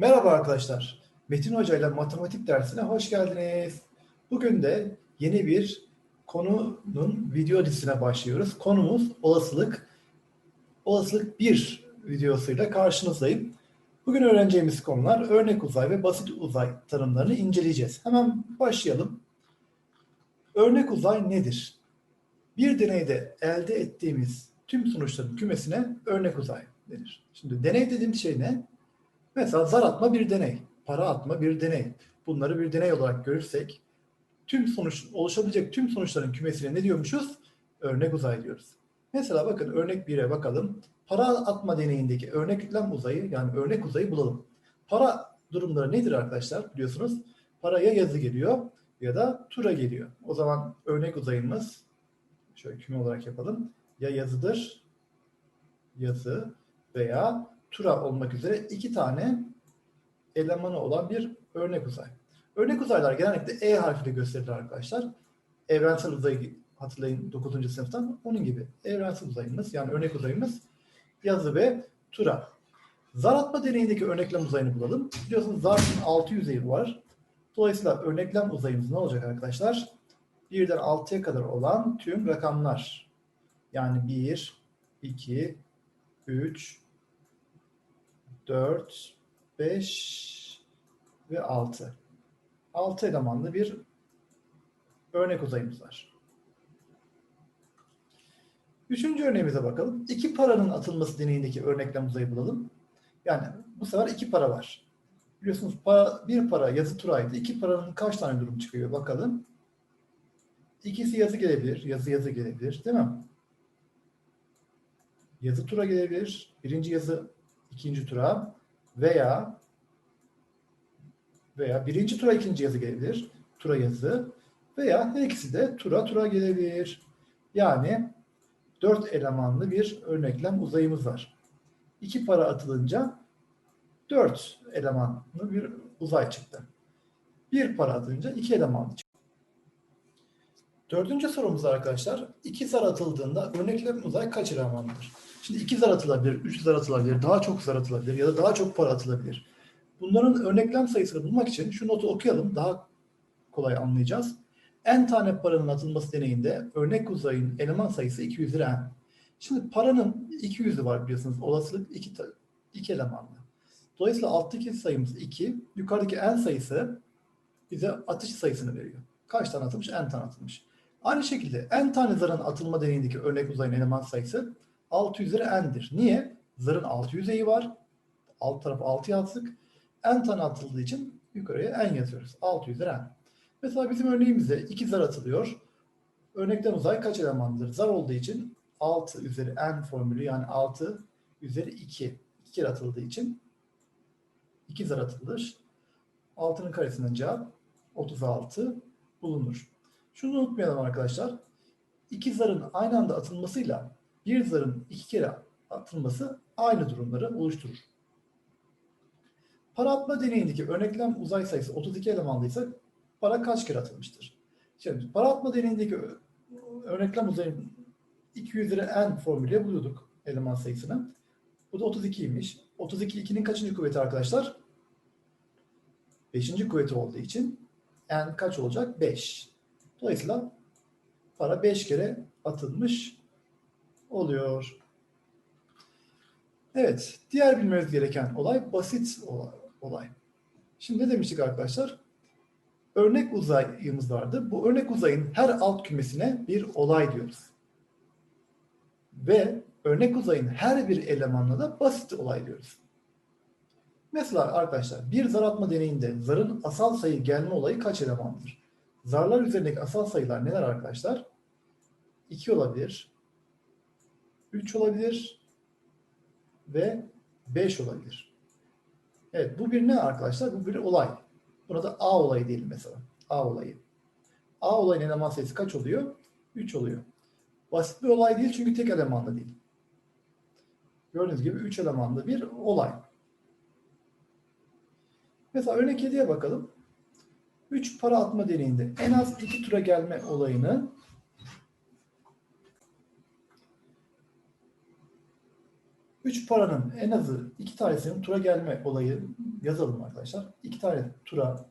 Merhaba arkadaşlar. Metin Hoca ile matematik dersine hoş geldiniz. Bugün de yeni bir konunun video dizisine başlıyoruz. Konumuz olasılık. Olasılık 1 videosuyla karşınızdayım. Bugün öğreneceğimiz konular örnek uzay ve basit uzay tanımlarını inceleyeceğiz. Hemen başlayalım. Örnek uzay nedir? Bir deneyde elde ettiğimiz tüm sonuçların kümesine örnek uzay denir. Şimdi deney dediğimiz şey ne? Mesela zar atma bir deney, para atma bir deney. Bunları bir deney olarak görürsek tüm sonuç oluşabilecek tüm sonuçların kümesine ne diyormuşuz? Örnek uzay diyoruz. Mesela bakın örnek 1'e bakalım. Para atma deneyindeki örneklem uzayı yani örnek uzayı bulalım. Para durumları nedir arkadaşlar? Biliyorsunuz para ya yazı geliyor ya da tura geliyor. O zaman örnek uzayımız şöyle küme olarak yapalım. Ya yazıdır yazı veya tura olmak üzere iki tane elemanı olan bir örnek uzay. Örnek uzaylar genellikle E harfiyle gösterilir arkadaşlar. Evrensel uzayı hatırlayın 9. sınıftan. Onun gibi evrensel uzayımız yani örnek uzayımız yazı ve tura. Zar atma deneyindeki örneklem uzayını bulalım. Biliyorsunuz zarfın 6 yüzeyi var. Dolayısıyla örneklem uzayımız ne olacak arkadaşlar? 1'den 6'ya kadar olan tüm rakamlar. Yani 1, 2, 3, 4, 5 ve 6. 6 elemanlı bir örnek uzayımız var. Üçüncü örneğimize bakalım. İki paranın atılması deneyindeki örneklem uzayı bulalım. Yani bu sefer iki para var. Biliyorsunuz para, bir para yazı turaydı. İki paranın kaç tane durum çıkıyor bakalım. İkisi yazı gelebilir. Yazı yazı gelebilir. Değil mi? Yazı tura gelebilir. Birinci yazı ikinci tura veya veya birinci tura ikinci yazı gelebilir. Tura yazı veya her ikisi de tura tura gelebilir. Yani dört elemanlı bir örneklem uzayımız var. İki para atılınca dört elemanlı bir uzay çıktı. Bir para atılınca iki elemanlı çıktı. Dördüncü sorumuz arkadaşlar. İki zar atıldığında örneklem uzay kaç elemanlıdır? Şimdi iki zar atılabilir, üç zar atılabilir, daha çok zar atılabilir ya da daha çok para atılabilir. Bunların örneklem sayısını bulmak için şu notu okuyalım. Daha kolay anlayacağız. N tane paranın atılması deneyinde örnek uzayın eleman sayısı 200 lira. Şimdi paranın 200'ü var biliyorsunuz. Olasılık 2, 2 elemanlı. Dolayısıyla alttaki sayımız 2. Yukarıdaki N sayısı bize atış sayısını veriyor. Kaç tane atılmış? N tane atılmış. Aynı şekilde N tane zarın atılma deneyindeki örnek uzayın eleman sayısı 6 üzeri n'dir. Niye? Zarın 6 yüzeyi var. Alt tarafı 6 yazdık. n tane atıldığı için yukarıya n yazıyoruz. 6 üzeri n. Mesela bizim örneğimizde 2 zar atılıyor. Örnekten uzay kaç elemandır? Zar olduğu için 6 üzeri n formülü yani 6 üzeri 2. 2 kere atıldığı için 2 zar atılır. 6'nın karesinden cevap 36 bulunur. Şunu unutmayalım arkadaşlar. İki zarın aynı anda atılmasıyla bir zarın iki kere atılması aynı durumları oluşturur. Para atma deneyindeki örneklem uzay sayısı 32 elemanlıysa para kaç kere atılmıştır? Şimdi para atma deneyindeki örneklem uzayın 200 lira n formülüyle buluyorduk eleman sayısını. Bu da 32'ymiş. 32 2'nin kaçıncı kuvveti arkadaşlar? 5. kuvveti olduğu için n kaç olacak? 5. Dolayısıyla para 5 kere atılmış oluyor. Evet, diğer bilmemiz gereken olay basit olay. Şimdi ne demiştik arkadaşlar? Örnek uzayımız vardı. Bu örnek uzayın her alt kümesine bir olay diyoruz. Ve örnek uzayın her bir elemanına da basit olay diyoruz. Mesela arkadaşlar bir zar atma deneyinde zarın asal sayı gelme olayı kaç elemandır? Zarlar üzerindeki asal sayılar neler arkadaşlar? 2 olabilir, 3 olabilir ve 5 olabilir. Evet bu bir ne arkadaşlar? Bu bir olay. Buna da A olayı diyelim mesela. A olayı. A olayın eleman sayısı kaç oluyor? 3 oluyor. Basit bir olay değil çünkü tek elemanlı değil. Gördüğünüz gibi 3 elemanlı bir olay. Mesela örnek 7'ye bakalım. 3 para atma deneyinde en az 2 tura gelme olayını Üç paranın en azı iki tanesinin tura gelme olayı yazalım arkadaşlar. İki tane tura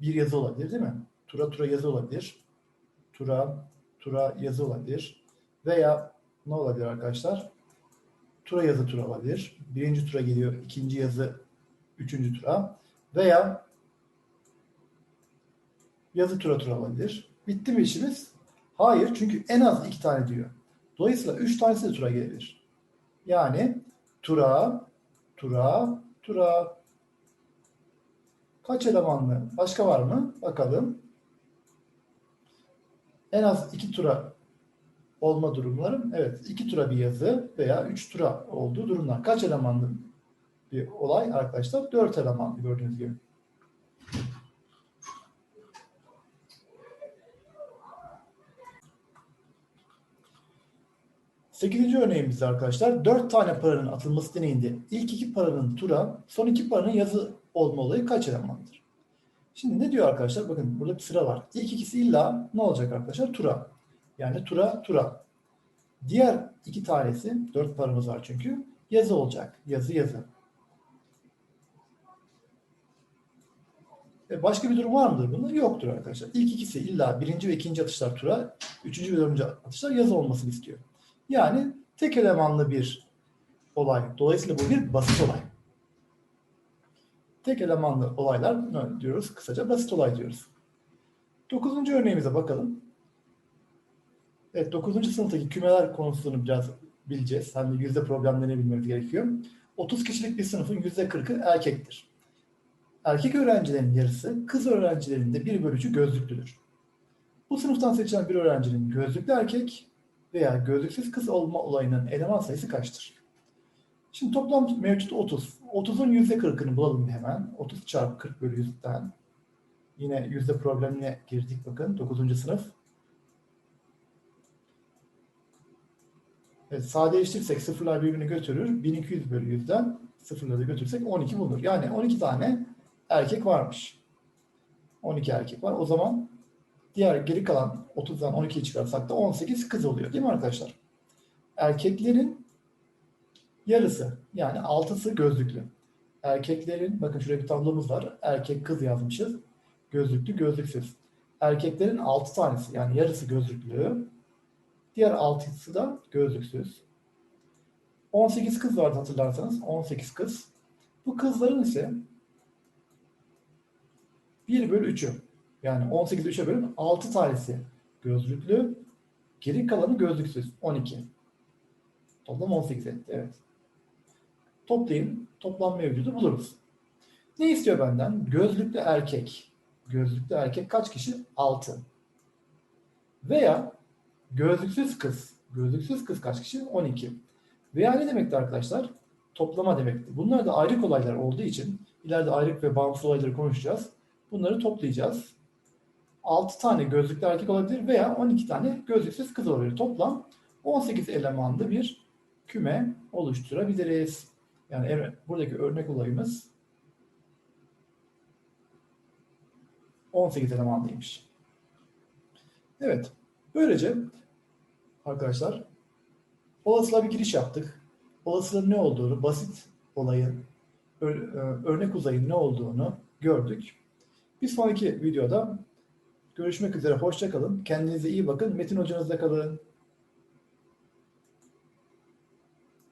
bir yazı olabilir değil mi? Tura tura yazı olabilir. Tura tura yazı olabilir. Veya ne olabilir arkadaşlar? Tura yazı tura olabilir. Birinci tura geliyor, ikinci yazı üçüncü tura. Veya yazı tura tura olabilir. Bitti mi işimiz? Hayır çünkü en az iki tane diyor. Dolayısıyla üç tanesi de tura gelebilir. Yani tura, tura, tura. Kaç elemanlı? Başka var mı? Bakalım. En az iki tura olma durumlarım. Evet, iki tura bir yazı veya üç tura olduğu durumlar. Kaç elemanlı bir olay arkadaşlar? Dört elemanlı gördüğünüz gibi. Sekizinci örneğimizde arkadaşlar dört tane paranın atılması deneyinde ilk iki paranın tura, son iki paranın yazı olma olayı kaç elemandır? Şimdi ne diyor arkadaşlar? Bakın burada bir sıra var. İlk ikisi illa ne olacak arkadaşlar? Tura. Yani tura, tura. Diğer iki tanesi, dört paramız var çünkü, yazı olacak. Yazı, yazı. E başka bir durum var mıdır bunda? Yoktur arkadaşlar. İlk ikisi illa birinci ve ikinci atışlar tura, üçüncü ve dördüncü atışlar yazı olmasını istiyor. Yani tek elemanlı bir olay. Dolayısıyla bu bir basit olay. Tek elemanlı olaylar diyoruz? Kısaca basit olay diyoruz. Dokuzuncu örneğimize bakalım. Evet, dokuzuncu sınıftaki kümeler konusunu biraz bileceğiz. De yüzde problemlerini bilmemiz gerekiyor. 30 kişilik bir sınıfın yüzde 40'ı erkektir. Erkek öğrencilerin yarısı, kız öğrencilerin de bir bölücü gözlüklüdür. Bu sınıftan seçilen bir öğrencinin gözlüklü erkek veya gözlüksüz kız olma olayının eleman sayısı kaçtır? Şimdi toplam mevcut 30. 30'un %40'ını bulalım hemen. 30 çarpı 40 bölü 100'den. Yine yüzde problemine girdik bakın 9. sınıf. Evet, sadeleştirirsek sıfırlar birbirini götürür. 1200 bölü 100'den sıfırları götürsek 12 bulunur. Yani 12 tane erkek varmış. 12 erkek var. O zaman diğer geri kalan 30'dan 12'yi çıkarsak da 18 kız oluyor değil mi arkadaşlar? Erkeklerin yarısı yani altısı gözlüklü. Erkeklerin bakın şuraya bir tablomuz var. Erkek kız yazmışız. Gözlüklü gözlüksüz. Erkeklerin 6 tanesi yani yarısı gözlüklü. Diğer 6'sı da gözlüksüz. 18 kız vardı hatırlarsanız. 18 kız. Bu kızların ise 1 bölü 3'ü yani 18'i 3'e bölün 6 tanesi gözlüklü. Geri kalanı gözlüksüz. 12. Toplam 18 etti. Evet. Toplayın. Toplam mevcudu buluruz. Ne istiyor benden? Gözlüklü erkek. Gözlüklü erkek kaç kişi? 6. Veya gözlüksüz kız. Gözlüksüz kız kaç kişi? 12. Veya ne demekti arkadaşlar? Toplama demekti. Bunlar da ayrık olaylar olduğu için ileride ayrık ve bağımsız olayları konuşacağız. Bunları toplayacağız. 6 tane gözlüklü erkek olabilir veya 12 tane gözlüksüz kız olabilir. Toplam 18 elemanlı bir küme oluşturabiliriz. Yani evet, buradaki örnek olayımız 18 elemanlıymış. Evet. Böylece arkadaşlar olasılığa bir giriş yaptık. Olasılığın ne olduğunu, basit olayın, örnek uzayın ne olduğunu gördük. Bir sonraki videoda görüşmek üzere. Hoşça kalın. Kendinize iyi bakın. Metin hocanızla kalın.